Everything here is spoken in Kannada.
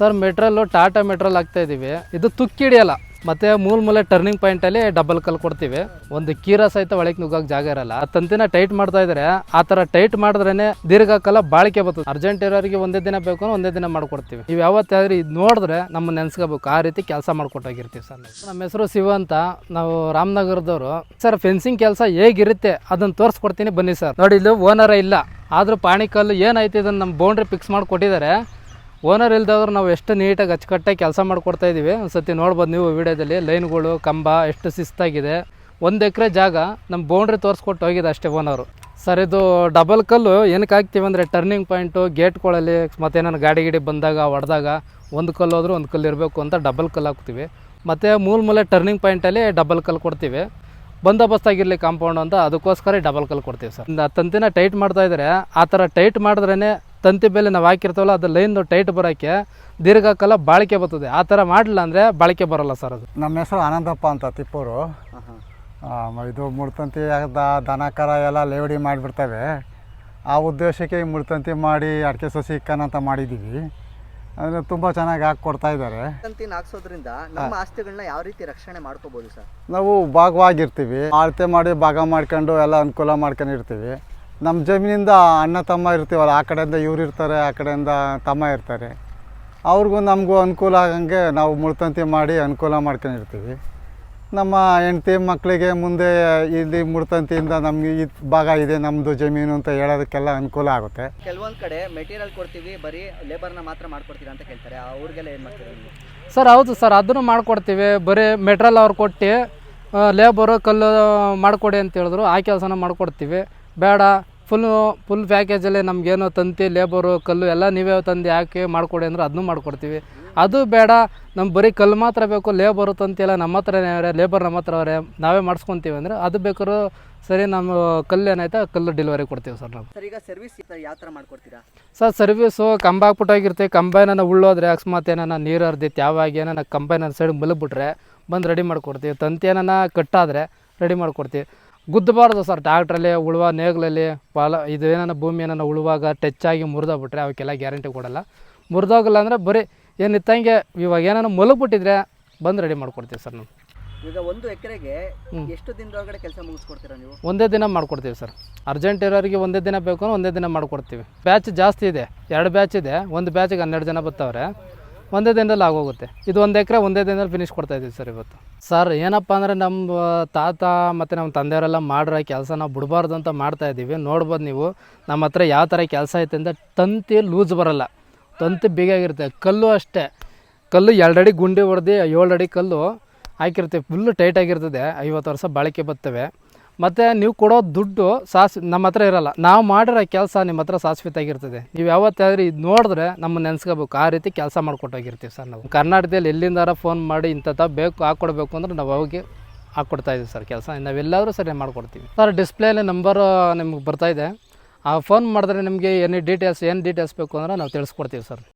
ಸರ್, ಮೆಟ್ರಲ್ಲು ಟಾಟಾ ಮೆಟ್ರಲ್ ಹಾಕ್ತಾ ಇದ್ದೀವಿ ಇದು ತುಕ್ಕಿ ಹಿಡಿಯಲ್ಲ. ಮತ್ತೆ ಮೂಲ ಮೂಲೆ ಟರ್ನಿಂಗ್ ಪಾಯಿಂಟ್ ಅಲ್ಲಿ ಡಬಲ್ ಕಲ್ ಕೊಡ್ತೀವಿ. ಒಂದು ಕೀರ ಸಹಿತ ಒಳಗೆ ನುಗ್ಗಕ್ಕೆ ಜಾಗ ಇರಲ್ಲ. ಆ ತಂತಿನ ಟೈಟ್ ಮಾಡ್ತಾ ಇದ್ರೆ ಆ ಥರ ಟೈಟ್ ಮಾಡಿದ್ರೇನೆ ದೀರ್ಘಕಾಲ ಬಾಳಿಕೆ ಬರ್ತದೆ. ಅರ್ಜೆಂಟ್ ಇರೋರಿಗೆ ಒಂದೇ ದಿನ ಬೇಕು ಒಂದೇ ದಿನ ಮಾಡ್ಕೊಡ್ತೀವಿ. ನೀವು ಯಾವತ್ತಾದ್ರೂ ಇದು ನೋಡಿದ್ರೆ ನಮ್ಮ ನೆನ್ಸ್ಕೋಬೇಕು. ಆ ರೀತಿ ಕೆಲಸ ಮಾಡ್ಕೊಟ್ಟೋಗಿರ್ತೀವಿ ಸರ್ ನಮ್ಮ ಹೆಸರು ಶಿವ ಅಂತ. ನಾವು ರಾಮನಗರದವರು. ಸರ್ ಫೆನ್ಸಿಂಗ್ ಕೆಲಸ ಹೇಗಿರುತ್ತೆ? ಅದನ್ನು ತೋರಿಸ್ಕೊಡ್ತೀನಿ ಬನ್ನಿ ಸರ್. ನೋಡಿ ಇಲ್ಲಿ ಓನರೇ ಇಲ್ಲ. ಆದರೂ ಪಾಣಿಕಲ್ಲು ಏನಾಯ್ತು ಇದನ್ನು ನಮ್ಮ ಬೌಂಡ್ರಿ ಫಿಕ್ಸ್ ಮಾಡಿ ಕೊಟ್ಟಿದ್ದಾರೆ ಓನರ್ ಇಲ್ದವ್ರು ನಾವು ಎಷ್ಟು ನೀಟಾಗಿ ಅಚ್ಚುಕಟ್ಟಾಗಿ ಕೆಲಸ ಮಾಡಿಕೊಡ್ತಾ ಇದ್ದೀವಿ ಒಂದು ಸತಿ ನೋಡ್ಬೋದು ನೀವು ವಿಡಿಯೋದಲ್ಲಿ, ಲೈನ್ಗಳು, ಕಂಬ, ಎಷ್ಟು ಶಿಸ್ತಾಗಿದೆ. ಒಂದು ಎಕರೆ ಜಾಗ ನಮ್ಮ ಬೌಂಡ್ರಿ ತೋರಿಸ್ಕೊಟ್ಟು ಹೋಗಿದೆ ಅಷ್ಟೇ ಓನರು ಸರ್ ಇದು ಡಬಲ್ ಕಲ್ಲು ಏನಕ್ಕೆ ಹಾಕ್ತೀವಿ ಅಂದರೆ ಟರ್ನಿಂಗ್ ಪಾಯಿಂಟು ಗೇಟ್ಗಳಲ್ಲಿ ಮತ್ತು ಏನಾರು ಗಾಡಿ ಗಿಡಿ ಬಂದಾಗ ಹೊಡೆದಾಗ ಒಂದು ಕಲ್ಲು ಹೋದ್ರೂ ಒಂದು ಕಲ್ಲು ಇರಬೇಕು ಅಂತ ಡಬಲ್ ಕಲ್ಲು ಹಾಕ್ತೀವಿ. ಮತ್ತು ಮೂಲ ಮೂಲೆ ಟರ್ನಿಂಗ್ ಪಾಯಿಂಟಲ್ಲಿ ಡಬಲ್ ಕಲ್ಲು ಕೊಡ್ತೀವಿ. ಬಂದೋಬಸ್ತ್ ಆಗಿರಲಿ ಕಾಂಪೌಂಡ್ ಅಂತ ಅದಕ್ಕೋಸ್ಕರ ಡಬಲ್ ಕಲ್ಲು ಕೊಡ್ತೀವಿ ಸರ್ ತಂತಿನ ಟೈಟ್ ಮಾಡ್ತಾ ಇದ್ದಾರೆ ಆ ಥರ ಟೈಟ್ ಮಾಡಿದ್ರೇ ತಂತಿ ಬೆಲೆ ನಾವು ಹಾಕಿರ್ತೀವಲ್ಲ ಅದು ಲೈನ್ ಟೈಟ್ ಬರೋಕ್ಕೆ ದೀರ್ಘಕಾಲ ಬಾಳಿಕೆ ಬರ್ತದೆ. ಆ ಥರ ಮಾಡಲಿಲ್ಲ ಅಂದರೆ ಬಾಳಿಕೆ ಬರೋಲ್ಲ ಸರ್ ಅದು. ನಮ್ಮ ಹೆಸರು ಆನಂದಪ್ಪ ಅಂತ ತಿಪ್ಪೂರು. ಆ, ಇದು ಮುಡ್ತಂತಿ ದನ ಕರ ಎಲ್ಲ ಲೇವಡಿ ಮಾಡಿಬಿಡ್ತವೆ. ಆ ಉದ್ದೇಶಕ್ಕೆ ಈ ಮುಳ್ತಂತಿ ಮಾಡಿ ಅಡಿಕೆ ಸಸಿ ಇಕ್ಕನ ಅಂತ ಮಾಡಿದ್ದೀವಿ ಅಂದರೆ ತುಂಬ ಚೆನ್ನಾಗಿ ಹಾಕಿ ಕೊಡ್ತಾ ಇದ್ದಾರೆ. ತಂತಿನ ಹಾಕ್ಸೋದ್ರಿಂದ ನಮ್ಮ ಆಸ್ತಿಗಳನ್ನ ಯಾವ ರೀತಿ ರಕ್ಷಣೆ ಮಾಡ್ಕೋಬೋದು ಸರ್? ನಾವು ಭಾಗವಾಗಿರ್ತೀವಿ. ಅಳತೆ ಮಾಡಿ ಭಾಗ ಮಾಡ್ಕೊಂಡು ಎಲ್ಲ ಅನುಕೂಲ ಮಾಡ್ಕೊಂಡಿರ್ತೀವಿ. ನಮ್ಮ ಜಮೀನಿಂದ ಅಣ್ಣ ತಮ್ಮ ಇರ್ತೀವಲ್ಲ ಆ ಕಡೆಯಿಂದ ಇವ್ರು ಇರ್ತಾರೆ ಆ ಕಡೆಯಿಂದ ತಮ್ಮ ಇರ್ತಾರೆ. ಅವ್ರಿಗೂ ನಮಗೂ ಅನುಕೂಲ ಆಗಂಗೆ ನಾವು ಮುಳ್ತಂತಿ ಮಾಡಿ ಅನುಕೂಲ ಮಾಡ್ಕೊಂಡಿರ್ತೀವಿ. ನಮ್ಮ ಹೆಂಡ್ತಿ ಮಕ್ಕಳಿಗೆ ಮುಂದೆ ಇಲ್ಲಿ ಮುಳ್ತಂತಿಯಿಂದ ನಮಗೆ ಈ ಭಾಗ ಇದೆ ನಮ್ಮದು ಜಮೀನು ಅಂತ ಹೇಳೋದಕ್ಕೆಲ್ಲ ಅನುಕೂಲ ಆಗುತ್ತೆ. ಕೆಲವೊಂದು ಕಡೆ ಮೆಟೀರಿಯಲ್ ಕೊಡ್ತೀವಿ ಬರೀ ಲೇಬರ್ನ ಮಾತ್ರ ಮಾಡ್ಕೊಡ್ತೀರಾ ಅಂತ ಕೇಳ್ತಾರೆ. ಅವ್ರಿಗೆಲ್ಲ ಏನು ಮಾಡ್ತೀರಾ ನೀವು? ಸರ್ ಹೌದು ಸರ್ ಅದನ್ನು ಮಾಡ್ಕೊಡ್ತೀವಿ. ಬರೀ ಮೆಟ್ರಲ್ ಅವ್ರು ಕೊಟ್ಟು ಲೇಬರು ಕಲ್ಲು ಮಾಡಿಕೊಡಿ ಅಂತ ಹೇಳಿದ್ರು ಆ ಕೆಲಸನ ಮಾಡಿಕೊಡ್ತೀವಿ. ಬೇಡ ಫುಲ್ಲು ಫುಲ್ ಪ್ಯಾಕೇಜಲ್ಲಿ ನಮಗೇನು ತಂತಿ ಲೇಬರು ಕಲ್ಲು ಎಲ್ಲ ನೀವೇ ತಂದು ಯಾಕೆ ಮಾಡಿಕೊಡಿ ಅಂದ್ರೆ ಅದನ್ನೂ ಮಾಡಿಕೊಡ್ತೀವಿ. ಅದು ಬೇಡ ನಮ್ಮ ಬರೀ ಕಲ್ಲು ಮಾತ್ರ ಬೇಕು ಲೇಬರು ತಂತಿ ಎಲ್ಲ ನಮ್ಮ ಹತ್ರನೇ ಅವರೇ ಲೇಬರ್ ನಮ್ಮ ಹತ್ರ ಅವರೇ ನಾವೇ ಮಾಡಿಸ್ಕೊತೀವಿ ಅಂದರೆ ಅದು ಬೇಕಾದ್ರೂ ಸರಿ ನಮ್ಮ ಕಲ್ಲು ಏನಾಯ್ತು ಕಲ್ಲು ಡೆಲಿವರಿ ಕೊಡ್ತೀವಿ ಸರ್ ನಾವು. ಸರ್ ಈಗ ಸರ್ವಿಸ್ ಯಾವ ಥರ ಮಾಡ್ಕೊಡ್ತೀರಾ? ಸರ್ ಸರ್ವಿಸು ಕಂಬ ಹಾಕ್ಬಿಟ್ಟಾಗಿರ್ತೀವಿ ಕಂಬ ಏನಾನ ಉಳ್ಳೋದ್ರೆ ಅಕಸ್ಮಾತ್ ಏನಾನ ನೀರು ಹರ್ದಿತ್ತು ಯಾವಾಗ ಏನಾನ ಕಂಬ ಏನಾನ ಸೈಡ್ ಮಲಗ್ಬಿಟ್ರೆ ಬಂದು ರೆಡಿ ಮಾಡಿಕೊಡ್ತೀವಿ. ತಂತಿ ಏನಾನ ಕಟ್ಟಾದರೆ ರೆಡಿ ಮಾಡಿಕೊಡ್ತೀವಿ. ಗುದ್ದಬಾರ್ದು ಸರ್. ಟ್ಯಾಕ್ಟ್ರಲ್ಲಿ ಉಳುವ ನೇಗ್ಲಲ್ಲಿ ಪಾಲ ಇದು ಏನಾನ ಭೂಮಿ ಏನಾನ ಉಳುವಾಗ ಟಚ್ ಆಗಿ ಮುರಿದೋಗ್ಬಿಟ್ರೆ ಅವಕ್ಕೆಲ್ಲ ಗ್ಯಾರಂಟಿ ಕೊಡಲ್ಲ. ಮುರಿದೋಗಲ್ಲ ಅಂದರೆ ಬರೀ ಏನು ಇತ್ತಂಗೆ ಇವಾಗ ಏನಾನ ಮಲಗ್ಬಿಟ್ಟಿದ್ರೆ ಬಂದು ರೆಡಿ ಮಾಡ್ಕೊಡ್ತೀವಿ ಸರ್ ನಾವು. ಈಗ ಒಂದು ಎಕರೆಗೆ ಎಷ್ಟು ದಿನದೊಳಗಡೆ ಕೆಲಸ ಮುಗಿಸ್ಕೊಡ್ತೀರಾ ನೀವು? ಒಂದೇ ದಿನ ಮಾಡ್ಕೊಡ್ತೀವಿ ಸರ್. ಅರ್ಜೆಂಟ್ ಇರೋರಿಗೆ ಒಂದೇ ದಿನ ಬೇಕು ಅಂದ್ರೆ ಒಂದೇ ದಿನ ಮಾಡ್ಕೊಡ್ತೀವಿ. ಬ್ಯಾಚ್ ಜಾಸ್ತಿ ಇದೆ. ಎರಡು ಬ್ಯಾಚ್ ಇದೆ. ಒಂದು ಬ್ಯಾಚಿಗೆ ಹನ್ನೆರಡು ಜನ ಬರ್ತಾವ್ರೆ ಒಂದೇ ದಿನದಲ್ಲಿ ಆಗೋಗುತ್ತೆ. ಇದು ಒಂದು ಎಕರೆ ಒಂದೇ ದಿನದಲ್ಲಿ ಫಿನಿಶ್ ಕೊಡ್ತಾ ಇದ್ದೀವಿ ಸರ್ ಇವತ್ತು. ಸರ್, ಏನಪ್ಪ ಅಂದರೆ ನಮ್ಮ ತಾತ ಮತ್ತು ನಮ್ಮ ತಂದೆಯವರೆಲ್ಲ ಮಾಡಿರೋ ಕೆಲಸ ನಾವು ಬಿಡಬಾರ್ದು ಅಂತ ಮಾಡ್ತಾ ಇದ್ದೀವಿ. ನೋಡ್ಬೋದು ನೀವು, ನಮ್ಮ ಹತ್ರ ಯಾವ ಥರ ಕೆಲಸ ಐತೆ ಅಂದರೆ ತಂತಿ ಲೂಸ್ ಬರಲ್ಲ. ತಂತಿ ಬಿಗಿಯಾಗಿರುತ್ತೆ. ಕಲ್ಲು ಅಷ್ಟೇ. ಕಲ್ಲು ಎರಡಡಿ ಗುಂಡಿ ಹೊಡೆದು ಏಳು ಅಡಿ ಕಲ್ಲು ಹಾಕಿರ್ತೀವಿ. ಫುಲ್ಲು ಟೈಟಾಗಿರ್ತದೆ ಐವತ್ತು ವರ್ಷ ಬಾಳಿಕೆ ಬರ್ತವೆ. ಮತ್ತು ನೀವು ಕೊಡೋ ದುಡ್ಡು ಸಾಸ್, ನಮ್ಮ ಹತ್ರ ಇರಲ್ಲ. ನಾವು ಮಾಡಿರೋ ಕೆಲಸ ನಿಮ್ಮ ಹತ್ರ ಶಾಶ್ವತಾಗಿರ್ತದೆ ನೀವು ಯಾವತ್ತಾದ್ರೂ ಇದು ನೋಡಿದ್ರೆ ನಮ್ಮ ನೆನೆಸ್ಕೋಬೇಕು. ಆ ರೀತಿ ಕೆಲಸ ಮಾಡಿಕೊಟ್ಟೋಗಿರ್ತೀವಿ ಸರ್ ನಾವು. ಕರ್ನಾಟಕದಲ್ಲಿ ಎಲ್ಲಿಂದಾರ ಫೋನ್ ಮಾಡಿ ಇಂಥದ್ದು ಬೇಕು ಹಾಕ್ಕೊಡ್ಬೇಕು ಅಂದ್ರೆ ನಾವು ಹೋಗಿ ಹಾಕ್ಕೊಡ್ತಾ ಇದ್ದೀವಿ ಸರ್ ಕೆಲಸ. ನಾವೆಲ್ಲಾದರೂ ಸರಿ ಮಾಡಿಕೊಡ್ತೀವಿ. ಸರ್ ಡಿಸ್ಪ್ಲೇಲಿ ನಂಬರು ನಿಮ್ಗೆ ಬರ್ತಾಯಿದೆ ಆ ಫೋನ್ ಮಾಡಿದ್ರೆ ನಿಮಗೆ ಎನಿ ಡೀಟೇಲ್ಸ್ ಏನು ಡೀಟೇಲ್ಸ್ ಬೇಕು ಅಂದ್ರೆ ನಾವು ತಿಳಿಸ್ಕೊಡ್ತೀವಿ ಸರ್.